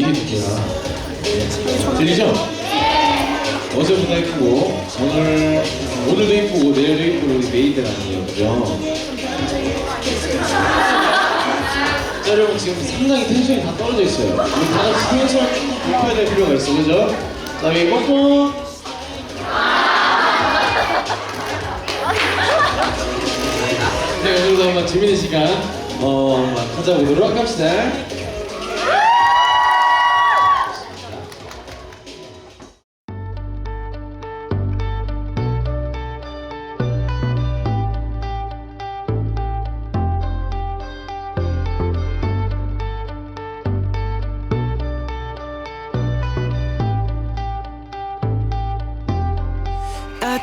얘기해 줄게요. 네. 들리죠? 어제보다 이쁘고 오늘 오늘도 이쁘고 내일도 이쁘고 우리 메이들 아니에요, 그죠? 자, 여러분 지금 상당히 텐션이 다 떨어져 있어요. 우리 다 같이 텐션 높여야 될 필요가 있어, 그죠? 자, 여기 뽀뽀. 네, 오늘도 한번 재밌는 시간 어, 한번 가져보도록 합시다.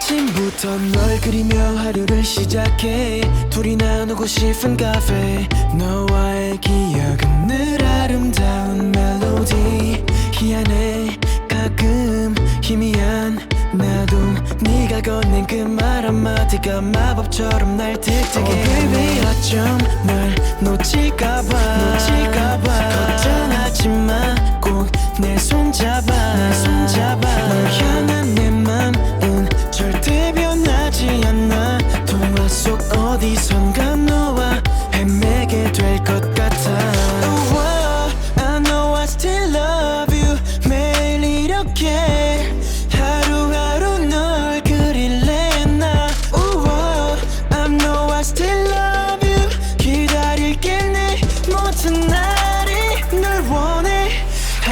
아침부터 널 그리며 하루를 시작해. 둘이 나누고 싶은 카페. 너와의 기억은 늘 아름다운 멜로디. 희한해 가끔 희미한. 나도 네가 건넨 그 말 한마디가 마법처럼 날 틱틱해 oh, baby. 어쩜 널 놓칠까봐. 놓칠까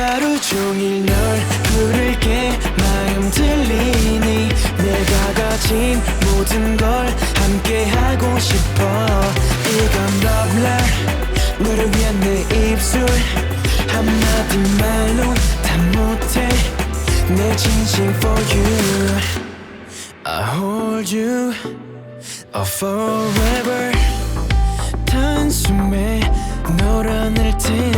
하루 종일 널 부를게. 마음 들리니 내가 가진 모든 걸 함께 하고 싶어. 이건 letter 너를 위한 내 입술. 한마디 말로 다 못해. 내 진심 for you. I hold you forever. 단숨에 널 안을 테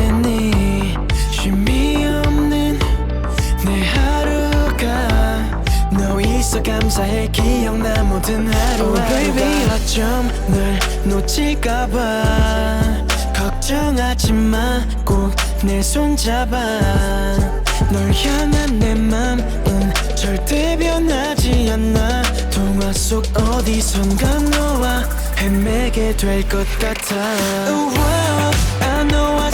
감사해. 기억나 모든 하루하루가. Oh, baby 어쩜 널 놓칠까봐. 걱정하지 마꼭 내 손잡아. 널 향한 내 맘은 절대 변하지 않아. 동화 속 어디선가 너와 헤매게 될 것 같아. Oh, wow, I know I